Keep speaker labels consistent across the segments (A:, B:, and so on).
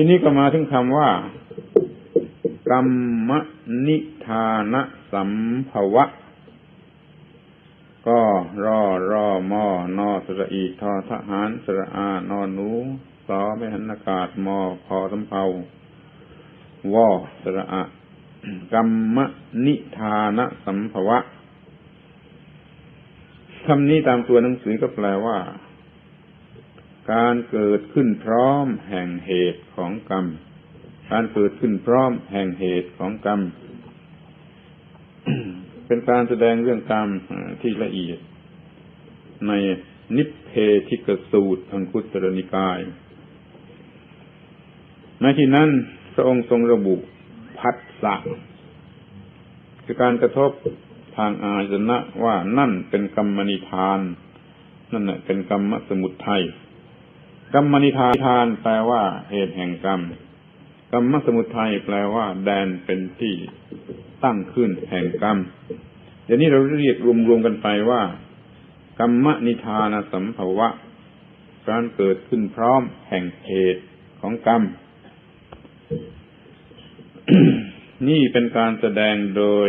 A: ทีนี้ก็มาถึงคำว่า กรรมนิทานสัมภวะ ก็รอรอมอนอสระอีทอทหารสระอานอนหนูสอไม่หันอากาศมอพอสำเภาวอสระอะกรรมนิทานสัมภวะคำนี้ตามตัวหนังสือก็แปลว่า การเกิดขึ้นพร้อมแห่งเหตุของกรรม การเกิดขึ้นพร้อมแห่งเหตุของกรรม เป็นการแสดงเรื่องกรรมที่ละเอียด ในนิพเพธิกสูตรทางคุตรนิกาย ในที่นั้นพระองค์ทรงระบุพัสสะคือการกระทบทางอาจนะว่านั่นเป็นกรรมนิทาน นั่นแหละเป็นกรรมสมุทัย กรรมนิทานทานแปลว่าเหตุแห่งกรรม กรรมสมุทัยแปลว่า แดนเป็นที่ตั้งขึ้นแห่งกรรมเดี๋ยวนี้เราเรียกรวมๆกันไปว่า กรรมนิทานสัมภวะ การเกิดขึ้นพร้อมแห่งเหตุของกรรม นี่เป็นการแสดงโดย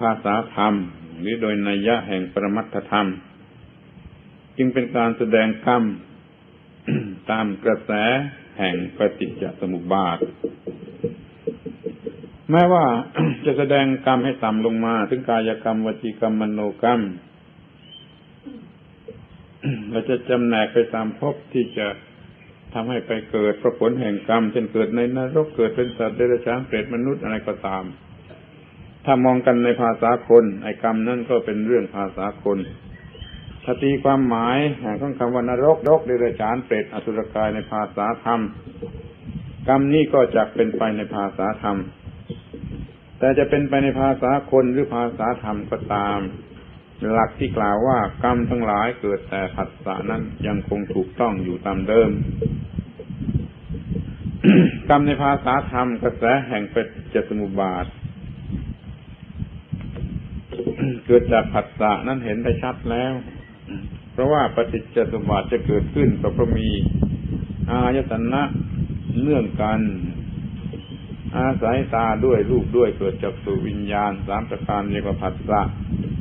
A: ภาษาธรรม หรือโดยนัยยะแห่งปรมัตธรรม จึงเป็นการแสดงกรรมตามกระแสแห่งปฏิจจสมุปบาท แม้ว่าจะแสดงกรรมให้ต่ำลงมา ถึงกายกรรมวจีกรรมมโนกรรม เราจะจำแนกไปตามภพที่จะทำให้ไปเกิดพระผลแห่งกรรมเช่นเกิดในนรกเกิดเป็นสัตว์เดรัจฉานเปรตมนุษย์อะไรก็ตาม ถ้ามองกันในภาษาคนไอ้กรรมนั่นก็เป็นเรื่องภาษาคน ถ้าตีความหมายของคำว่านรกรกเดรัจฉานเปรตอสุรกายในภาษาธรรม กรรมนี้ก็จะเป็นไปในภาษาธรรม แต่จะเป็นไปในภาษาคนหรือภาษาธรรมก็ตาม หลักที่กล่าวว่ากรรมทั้งหลายเกิดแต่ผัสสะนั้นยังคงถูกต้องอยู่ตามเดิมกรรมในภาษาธรรมกระแสแห่งเป็นจสมุบาท เกิดจากผัสสะนั้นเห็นได้ชัดแล้ว เพราะว่าปฏิจจสมบัติจะเกิดขึ้นก็เพราะมีอายตนะเนื่องกัน อาศัยตาด้วยรูปด้วยเกิดจากสุวิญญาณสามประการเรียกว่าผัสสะ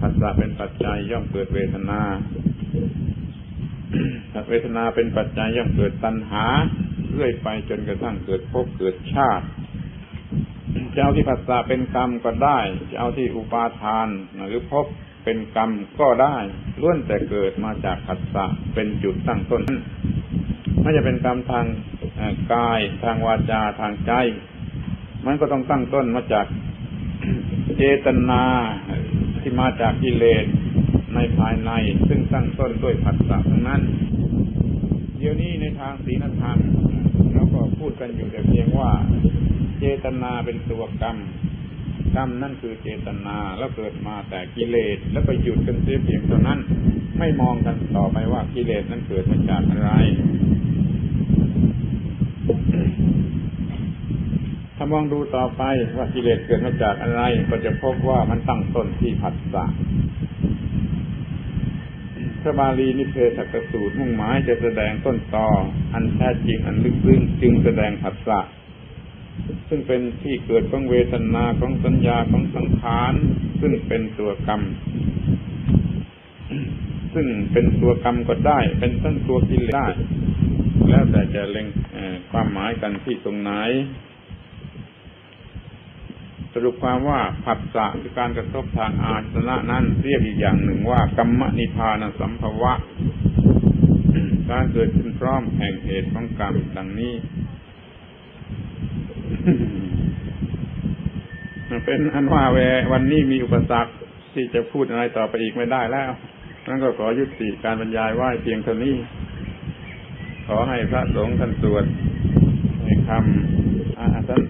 A: ผัสสะเป็นปัจจัยย่อมเกิดเวทนาเวทนาเป็นปัจจัยย่อมเกิดตัณหา เรื่อยไปจนกระทั่งเกิดภพเกิดชาติ จะเอาที่ผัสสะเป็นกรรมก็ได้ จะเอาที่อุปาทาน หรือพบเป็นกรรมก็ได้ล้วนแต่เกิดมาจากผัสสะเป็นจุดตั้งต้นไม่จะเป็นกรรมทางกายทางวาจาทางใจ มันก็ต้องตั้งต้นมาจากเจตนาที่มาจากกิเลสในภายใน ซึ่งตั้งต้นด้วยผัสสะทั้งนั้น เดี๋ยวนี้ในทางศีลธรรมเราก็พูดกันอยู่แต่เพียงว่า เจตนาเป็นตัวกรรม กรรมนั่นคือเจตนาแล้วเกิดมาแต่กิเลสแล้วไปหยุดกันเสียเพียงเท่านั้น ไม่มองกันต่อไปว่ากิเลสนั้นเกิดมาจากอะไร ถ้ามองดูต่อไปว่ากิเลสเกิดมาจากอะไร ก็จะพบว่ามันตั้งต้นที่ผัสสะพระบาลีนิเพศกสูตรมุ่งหมายจะแสดงต้นตออันแท้จริงอันลึกซึ้งจึงแสดงผัสสะ ซึ่งเป็นที่เกิดของเวทนาของสัญญาของสังขาร ซึ่งเป็นตัวกรรม ซึ่งเป็นตัวกรรมก็ได้ เป็นทั้งตัวกิเลสได้ แล้วแต่จะเล็งความหมายกันที่ตรงไหน สรุปความว่าผัสสะคือการกระทบทางอาสนะนั้นเรียกอีกอย่างหนึ่งว่ากรรมนิพานสัมภวะ การเกิดขึ้นพร้อมแห่งเหตุของกรรมดังนี้ เป็นอันว่าเววันนี้มีอุปสรรคที่จะพูดอะไรต่อไปอีกไม่ได้แล้วนั่นก็ขอยุติการบรรยายไหว้เพียงเท่านี้ ขอให้พระสงฆ์ท่านสวดในคำอาสัน